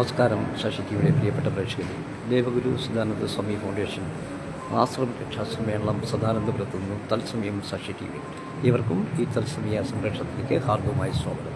നമസ്കാരം ശശി പ്രിയപ്പെട്ട പ്രേക്ഷകരെ. ദേവഗുരു സദാനന്ദ സ്വാമി ഫൗണ്ടേഷൻ ആശ്രമ രക്ഷാ സമ്മേളനം സദാനന്ദപുരത്തു നിന്നും തത്സമയം ശശി ടി വി. ഇവർക്കും ഈ തത്സമയ സംരക്ഷണത്തിലേക്ക് ഹാർദവുമായി സ്വാഗതം.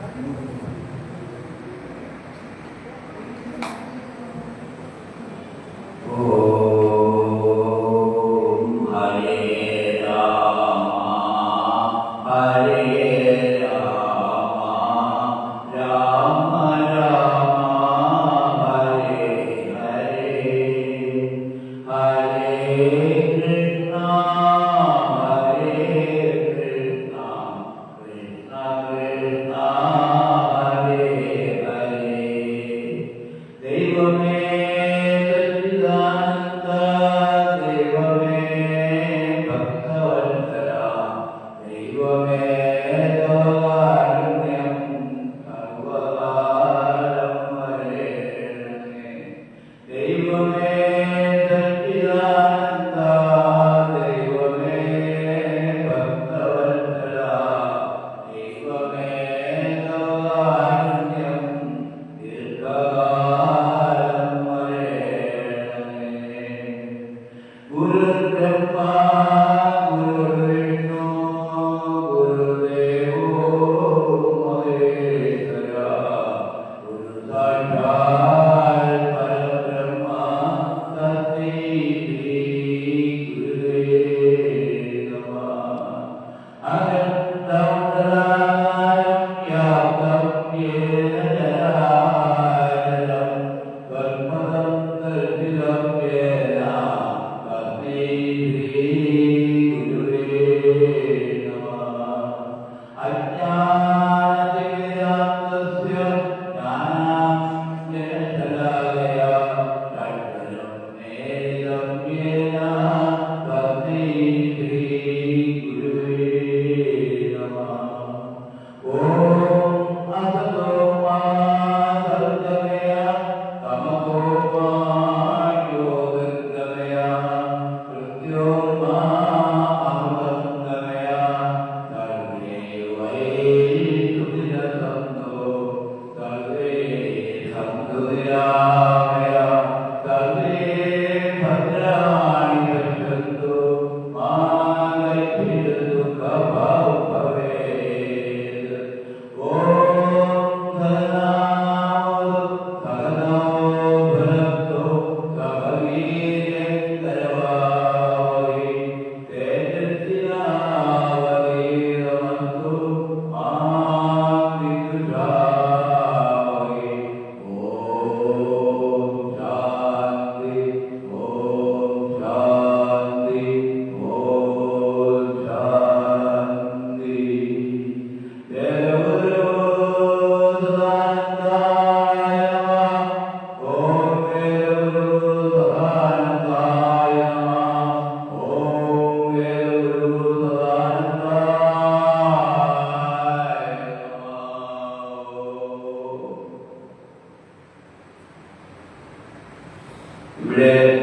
Red.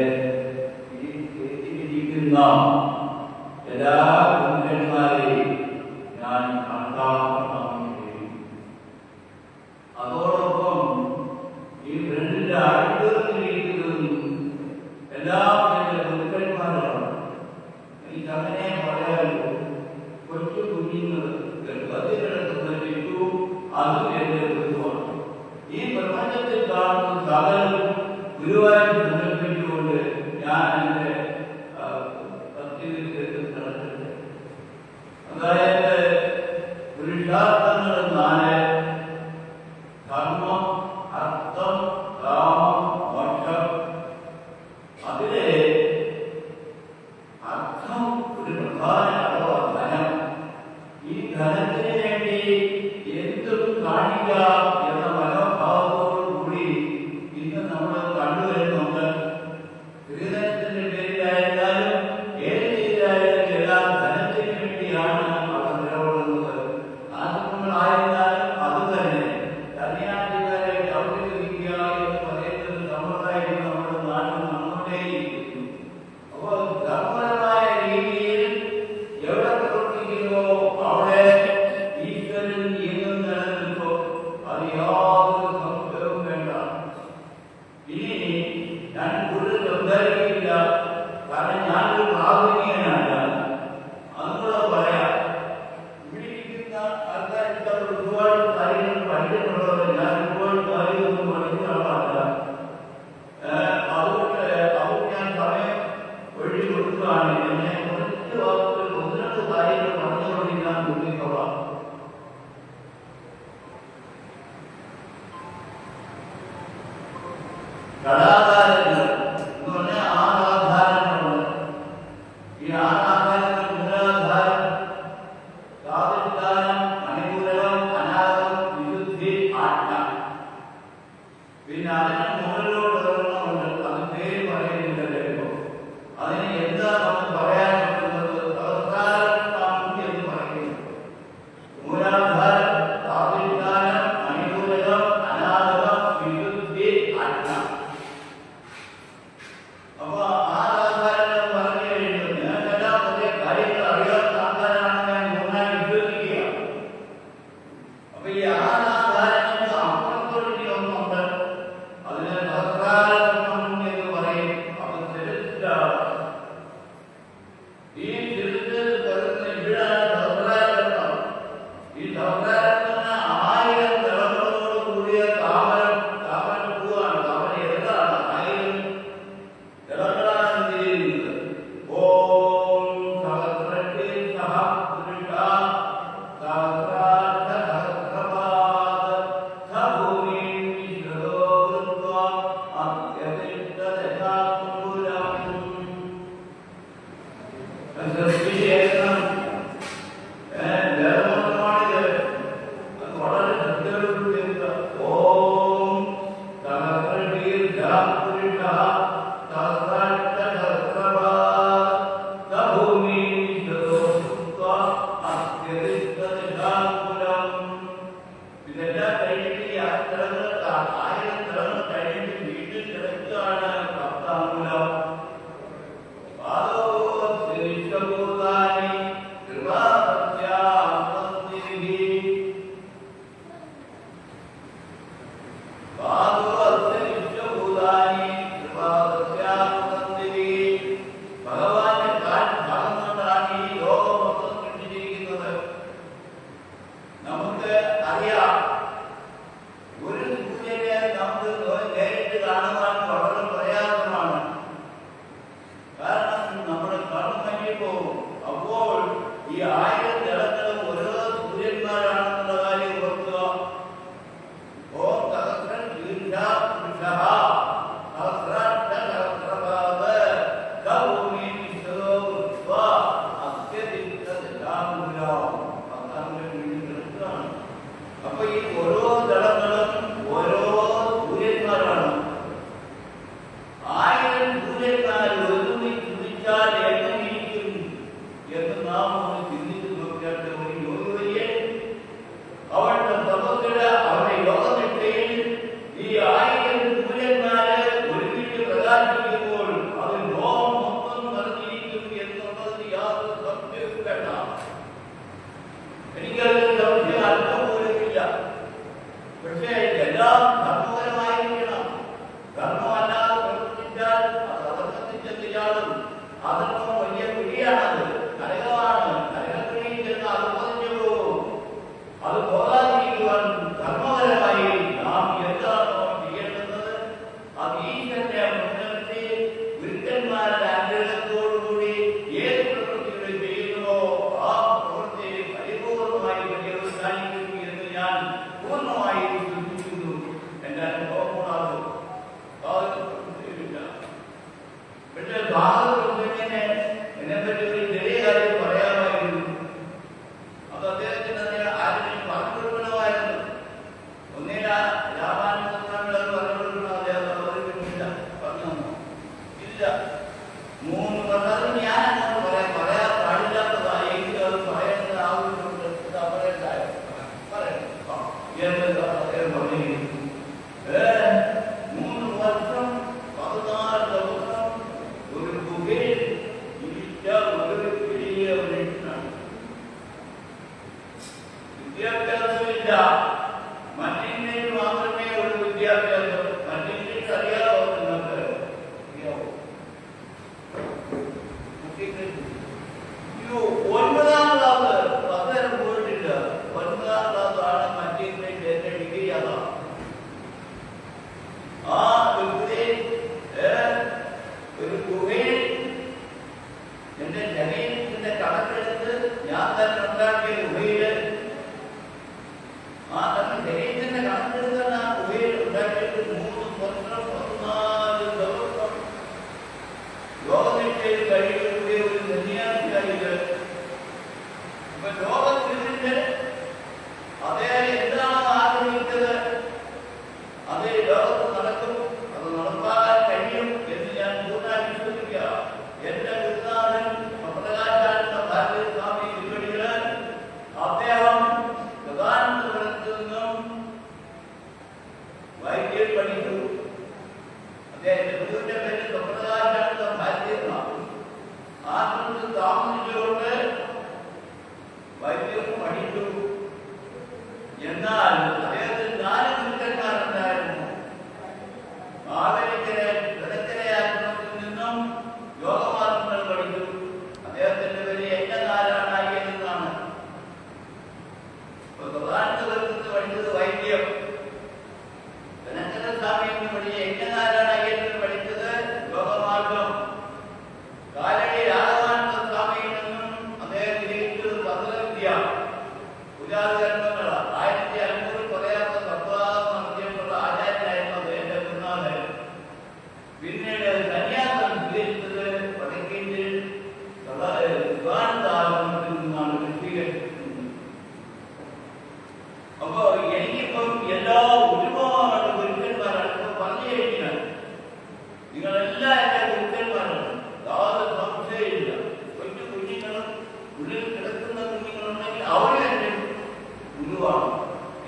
ഇല്ല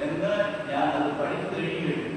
എന്ന് ഞാൻ അത് പഠിച്ചു കഴിഞ്ഞു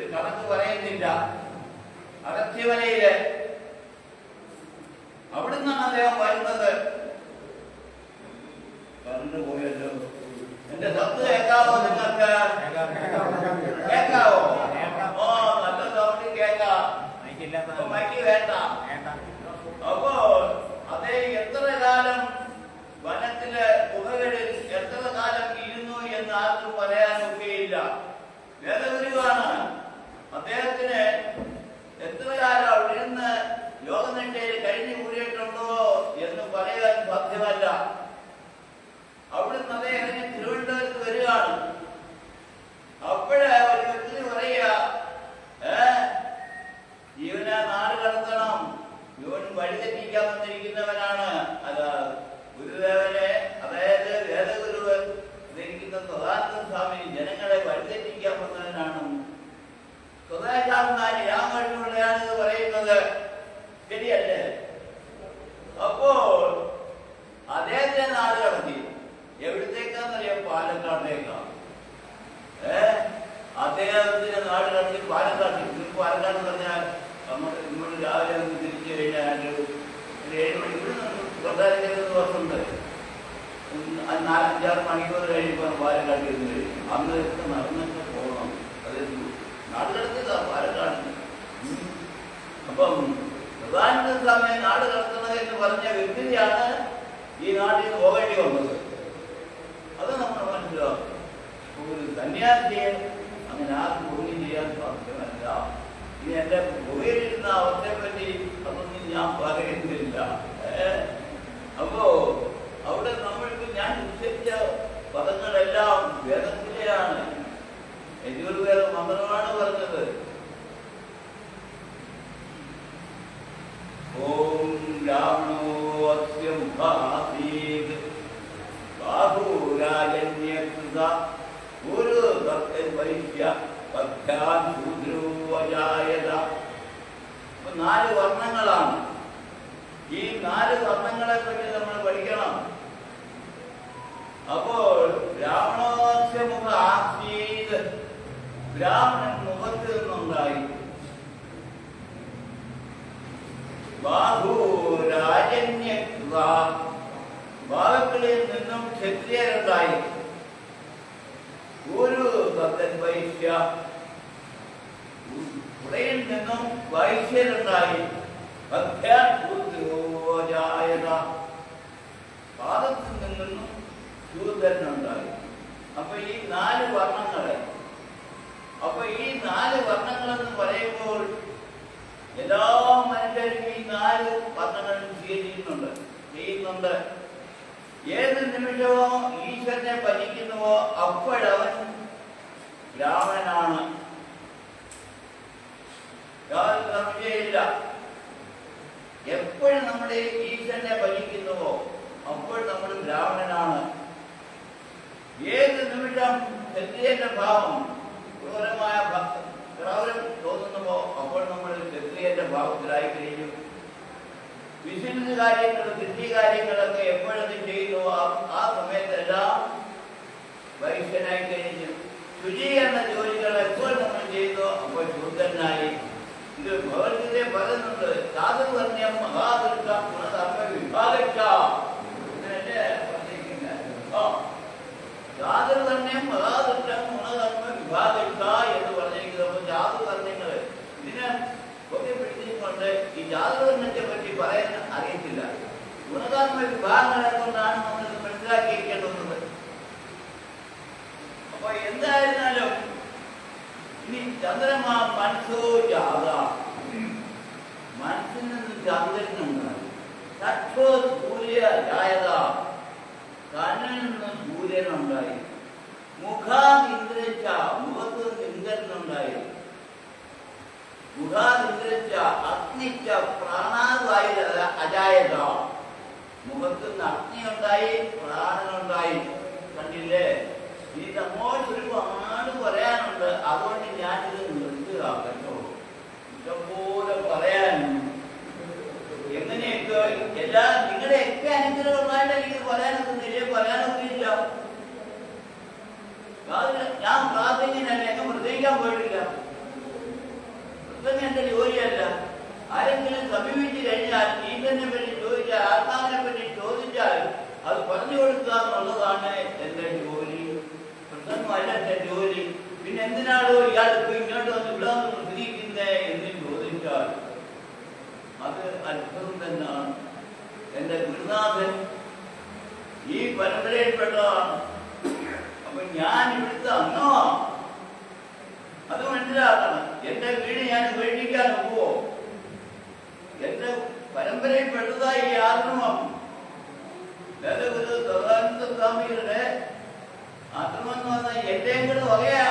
ഒരു കണക്ക് പറയുന്നില്ല. അകത്തിമലയിലെ അവിടുന്നാണ് അദ്ദേഹം വരുന്നത്. പറഞ്ഞു പോയല്ലോ. എന്റെ ശബ്ദം കേൾക്കാവോ നിങ്ങൾക്ക്? കേൾക്കാവോ? ഓ നല്ല സൗണ്ട് കേൾക്കാം. അപ്പോ അതേ എത്ര കാലം വനത്തിലെ ഗുഹകളിൽ എത്ര കാലം ഇരുന്നു എന്ന് ആർക്കും പറയാനൊക്കെയില്ല. വേദഗുരുവാണ് അദ്ദേഹത്തിന് എത്ര ഇന്ന് അവിടെ ലോകനിട്ടയിൽ കഴിഞ്ഞു കൂടിയിട്ടുണ്ടോ എന്ന് പറയാൻ സാധ്യമല്ല. അവിടുന്ന് അദ്ദേഹം തിരുവനന്തപുരത്ത് വരികയാണ്. അപ്പോഴേ ഒരു വ്യക്തി പറയുക ഏ ജീവനെ നാട് കടത്തണം. ഇവൻ വഴിതെറ്റിക്കാൻ വന്നിരിക്കുന്നവനാണ്. അല്ല ഗുരുദേവ അങ്ങനെ ആർക്കും ഒന്നും ചെയ്യാൻ സാധ്യമല്ല ഇനി എന്റെ ഗുഹയിലിരുന്ന അവസ്ഥയെ പറ്റി അതൊന്നും ഞാൻ പറയുന്നില്ല? അപ്പോ അവിടെ നമ്മൾക്ക് ഞാൻ ഉച്ചരിച്ച പദങ്ങളെല്ലാം വേദത്തിലെയാണ്. യജുർവേദ മന്ത്രമാണ് പറഞ്ഞത്. ഓം രാമണോ അസ്യം ബാഹുരാജന്യകൃത വൈശ്യ ഭക്താൻ നാല് വർണങ്ങളാണ്. ഈ നാല് വർണങ്ങളെ പറ്റി നമ്മൾ പഠിക്കണം. അപ്പോൾ ബ്രാഹ്മണോസ്യ മുഖ ആസീത് ബ്രാഹ്മണൻ മുഖത്ത് നിന്നുണ്ടായി. ബാഹുരാജന്യകൃത ബാഹുക്കളിൽ നിന്നും ക്ഷത്രിയരുണ്ടായി. ഒരു ഉടയിൽ നിന്നും വൈശ്യരുണ്ടായി. പാദത്തിൽ നിന്നും ശൂദ്രനുണ്ടായി അപ്പൊ ഈ നാല് വർണങ്ങളെ. അപ്പൊ ഈ നാല് വർണങ്ങളെന്ന് പറയുമ്പോൾ എല്ലാ മനുഷ്യരും ഈ നാല് വർണങ്ങളും സ്വീകരിക്കുന്നുണ്ട്. ചെയ്യുന്നുണ്ട്. ഏത് നിമിഷവും ഈശ്വരനെ ഭജിക്കുന്നുവോ അപ്പോഴവൻ ബ്രാഹ്മണനാണ് യാതൊരു സംശയമില്ല എപ്പോഴും നമ്മുടെ ഈശ്വരനെ ഭജിക്കുന്നുവോ അപ്പോൾ നമ്മൾ ബ്രാഹ്മണനാണ് ഏത് നിമിഷം ക്ഷത്രിയന്റെ ഭാവം ക്രൂരമായ ക്രൗരം തോന്നുന്നുവോ അപ്പോൾ നമ്മൾ ക്ഷത്രിയന്റെ ഭാവത്തിലായി കഴിയും. ബിസിനസ് കാര്യങ്ങൾ കൃഷി കാര്യങ്ങളൊക്കെ എപ്പോഴൊക്കെ ചെയ്യുന്നുവോ ആ സമയത്തെല്ലാം വൈശ്യനായി കഴിഞ്ഞു. ശുചീകരണ ജോലികൾ എപ്പോൾ നമ്മൾ ചെയ്തു അപ്പോൾ ശൂദ്രനായി ഇത് ഭഗവത്ഗീതയെ പറയുന്നുണ്ട് ചാതുർവർണ്ണ്യം മഹാദുർഗ ഗുണധർമ്മ വിഭാഗിച്ച ഇങ്ങനെയല്ലേ പറഞ്ഞിരിക്കുന്നത് ആ ചാതുർവർണ്ണ്യം മഹാദുർഗ ഗുണധർമ്മ വിഭാഗിച്ച എന്ന് പറഞ്ഞിരിക്കുന്നത് ചാതുർവർണ്ണ്യങ്ങൾ ഇതിനെ ഒക്കെ പിടിച്ചുകൊണ്ട് ഈ ജാതകത്തെ പറ്റി പറയാൻ അറിയത്തില്ല ഗുണകർമ്മ വിഭാഗങ്ങളെ കൊണ്ടാണ് നമ്മൾ ഇത് മനസ്സിലാക്കിയിരിക്കേണ്ടുന്നത് അപ്പൊ എന്തായിരുന്നാലും ഇനി ചന്ദ്രമ മനസ്സോ ജാത. മനസ്സിൽ നിന്ന് ചന്ദ്രനുണ്ടായി ചക്ഷോ സൂര്യ ജായത. കണ്ണിൽ നിന്ന് സൂര്യനുണ്ടായി മുഖാതിന്ദ്രിച്ച മുഖത്ത് ഇന്ദ്രനുണ്ടായി മുഖാതിന്ദ്രിച്ച അഗ്നിച്ച പ്രാണാതായി അജായത. മുഖത്ത് നിന്ന് അഗ്നിയുണ്ടായി പ്രാണനുണ്ടായി. കണ്ടില്ലേ? ഈ നമ്മോട് ഒരുപാട് പറയാനുണ്ട്. അതുകൊണ്ട് ഞാനിത് നിർത്തുക കേട്ടോ ഇഷ്ടംപോലെ പറയാനുണ്ട് എങ്ങനെയൊക്കെ എല്ലാ നിങ്ങളുടെയൊക്കെ അനുഗ്രഹമായിട്ട് എനിക്ക് പറയാനൊന്നും ഇല്ലേ? പറയാനൊന്നുമില്ല ഞാൻ പ്രാർത്ഥിക്കുന്നല്ല. എന്നെ പ്രത്യേകിക്കാൻ പോയിട്ടില്ല. പ്രസംഗം എന്റെ ജോലിയല്ല. ആരെങ്കിലും സമീപിച്ചു കഴിഞ്ഞാൽ ഈശ്വരനെ പറ്റി ചോദിച്ചാൽ ആത്മാവിനെ പറ്റി ചോദിച്ചാൽ അത് പറഞ്ഞു കൊടുക്കുക എന്നുള്ളതാണ് എന്റെ ജോലി. പ്രസംഗമല്ല എന്റെ ജോലി? പിന്നെ എന്തിനാണോ ഇയാൾക്ക് ഇങ്ങോട്ട് വന്ന് ഇവിടെ വന്ന് പ്രസംഗിക്കുന്നേ എന്ന് ചോദിച്ചാൽ അത് അത്ഭുതം തന്നെയാണ്. എന്റെ ഗുരുനാഥൻ ഈ പരമ്പരയിൽപ്പെട്ടതാണ് അപ്പൊ ഞാൻ ഇവിടുത്തെ അംഗമാണ് അത് മനസ്സിലാക്കണം. എന്റെ വീട് ഞാൻ ഉപേക്ഷിക്കാൻ പോവോ എന്റെ പരമ്പരയിൽപ്പെട്ടതായി ആശ്രമം. വേദഗുരു സ്വാമികളുടെ ആശ്രമം എന്ന് പറഞ്ഞാൽ എന്റെയും കൂടെ വകയാ.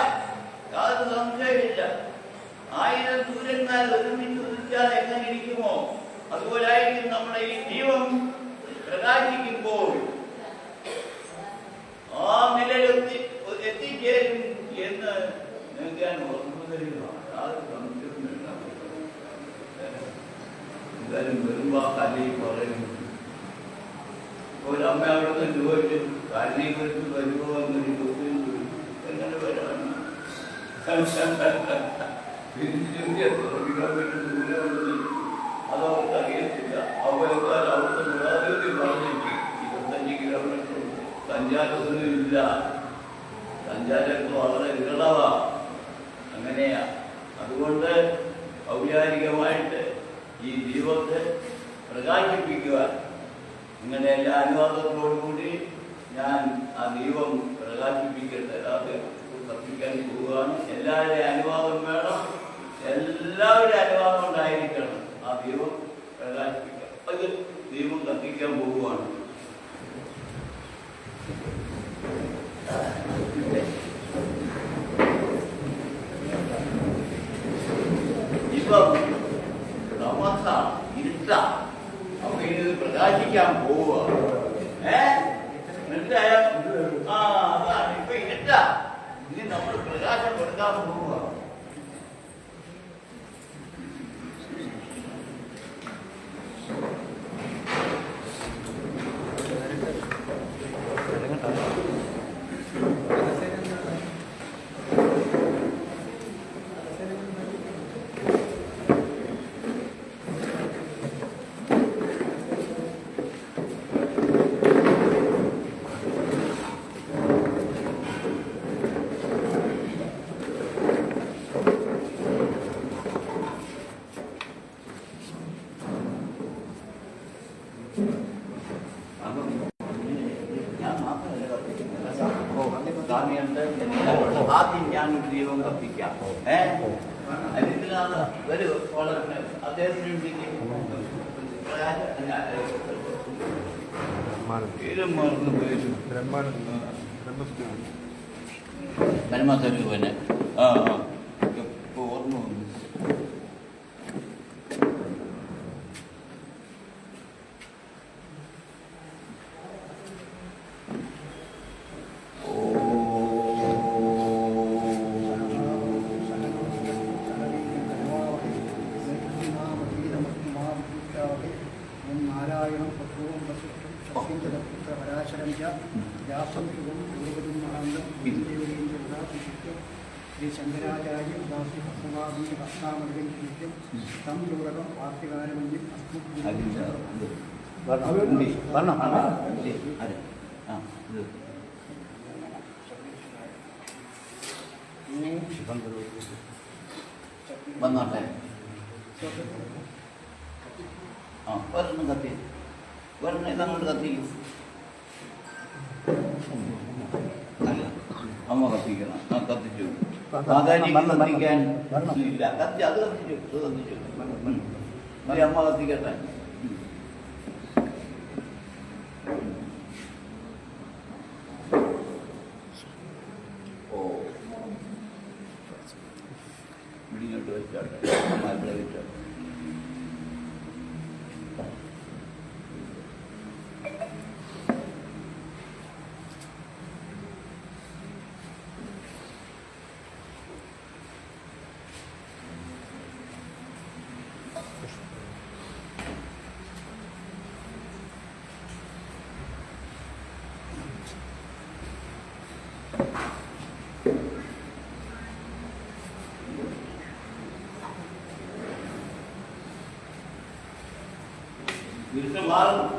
യാതൊരു സംശയമില്ല ആയിരം സൂര്യന്മാർ ഒരുമിച്ച് ഉദിച്ചാൽ എങ്ങനെ ഇരിക്കുമോ? അതുപോലായിരിക്കും നമ്മുടെ ഈ ദീപം പ്രകാശിക്കുമ്പോൾ. ആ നിലയിലെത്തി എത്തിച്ചേരും എന്ന് നിങ്ങൾക്ക് ഞാൻ ഓർമ്മ തരികയാണ് യാതൊരു സംശയവുമില്ല. എന്തായാലും വരുമ്പോ ആ കലയിൽ പറയും ഒരമ്മ അവിടെ നിന്ന് ചോദിച്ചു കല്ലിനെ കുറിച്ച് വരുമോ എന്നൊരു ചോദ്യം ചോദിച്ചു എങ്ങനെ വരാൻ അതവർക്ക് അറിയത്തില്ല. അവരെക്കാൾ അവർക്ക് മുഖാതിഥി പറഞ്ഞിട്ട് ഇരുപത്തഞ്ച് കിലോമീറ്റർ സഞ്ചാരമൊന്നും ഇല്ല. സഞ്ചാരമൊക്കെ വളരെ വിരളവാ. അങ്ങനെയാ. അതുകൊണ്ട് ഔപചാരികമായിട്ട് ഈ ദീപത്തെ പ്രകാശിപ്പിക്കുവാൻ നിങ്ങളുടെ എല്ലാ അനുവാദത്തോടു ഞാൻ ആ ദൈവം പ്രകാശിപ്പിക്കട്ടെ. അത് കത്തിക്കാൻ പോവുകയാണ്. എല്ലാവരുടെയും അനുവാദം വേണം. എല്ലാവരുടെയും അനുവാദം ഉണ്ടായിരിക്കണം ആ ദൈവം പ്രകാശിപ്പിക്കാം അത് ദീപം കത്തിക്കാൻ പോവുകയാണ് ഇപ്പം തമസ ഇരുട്ട അപ്പൊ ഇത് പ്രകാശിക്കാൻ പോവുക ഏ മനസ്സിലായോ ആ അതാണ് ഇപ്പൊ ഇരുട്ട ഇനി നമ്മൾ പ്രകാശം കൊടുക്കാൻ പോവുക അപ്പം ഞാൻ മാത്രമല്ല കത്തിക്കുന്നത്. സ്വാമിയുണ്ട് ആദ്യം ഞാൻ ഒരു ദീപം കത്തിക്കാം ഏ അതിലാണ് ഒരു വളരെ അദ്ദേഹത്തിന് പേരും മറന്നു പോയിരുന്നു ബ്രഹ്മസ്വരൂപന് ഇത് വർണം ഉണ്ട്. ഭക്തവാദി ആ, ഉണ്ട്. അതെ. ആ, ഇത്. വന്നോട്ടെ ആ ഒരെണ്ണം കത്തി ഒരെണ്ണം ഇതങ്ങോട്ട് കത്തിക്കും അമ്മ കത്തിക്കണം ആ കത്തിച്ചു മാതാജി കത്തിക്കാൻ ഇല്ല. കത്തി അത് കത്തിച്ചു അത് കത്തിച്ചു അമ്മ കത്തിക്കട്ടെ. ഓ. ഇടിഞ്ഞോട്ട് വെച്ചോട്ടെ. ഇവിടെ വെച്ചോട്ടെ tomaram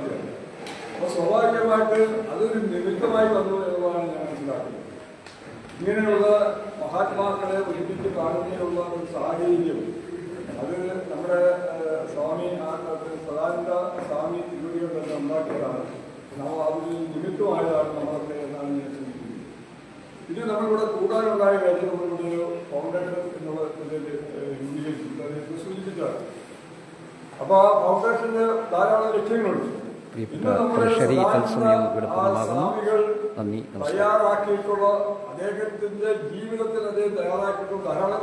അറിയാൻ അപ്പോൾ സ്വാഭാവികമായിട്ട് അതൊരു നിമിത്തമായി വന്നു എന്നുള്ളതാണ് ഞാൻ മനസ്സിലാക്കുന്നത്. ഇങ്ങനെയുള്ള മഹാത്മാക്കളെ ഒരുമിച്ച് കാണുന്നതിനുള്ള ഒരു സാഹചര്യം അത് നമ്മുടെ സ്വാമി സദാനന്ദ സ്വാമി തിരുവടികൾ ഉണ്ടാക്കിയതാണ്. നാം അതൊരു നിമിത്തമായതാണ് നമ്മളൊക്കെ എന്നാണ് ഞാൻ ചിന്തിക്കുന്നത്. ഇത് നമ്മളിവിടെ കൂടാനുണ്ടായ കാര്യം നമ്മളിവിടെ ഒരു ഫൗണ്ടേഷൻ എന്നുള്ള ഇതിൽ സൂചിപ്പിച്ചാണ് സൂചിപ്പിച്ചതാണ്. അപ്പോൾ ആ ഫൗണ്ടേഷന് ധാരാളം ലക്ഷ്യങ്ങളുണ്ട്. തയ്യാറാക്കിയിട്ടുള്ള അദ്ദേഹത്തിന്റെ ജീവിതത്തിൽ അദ്ദേഹം തയ്യാറാക്കിയിട്ടുള്ള ധാരാളം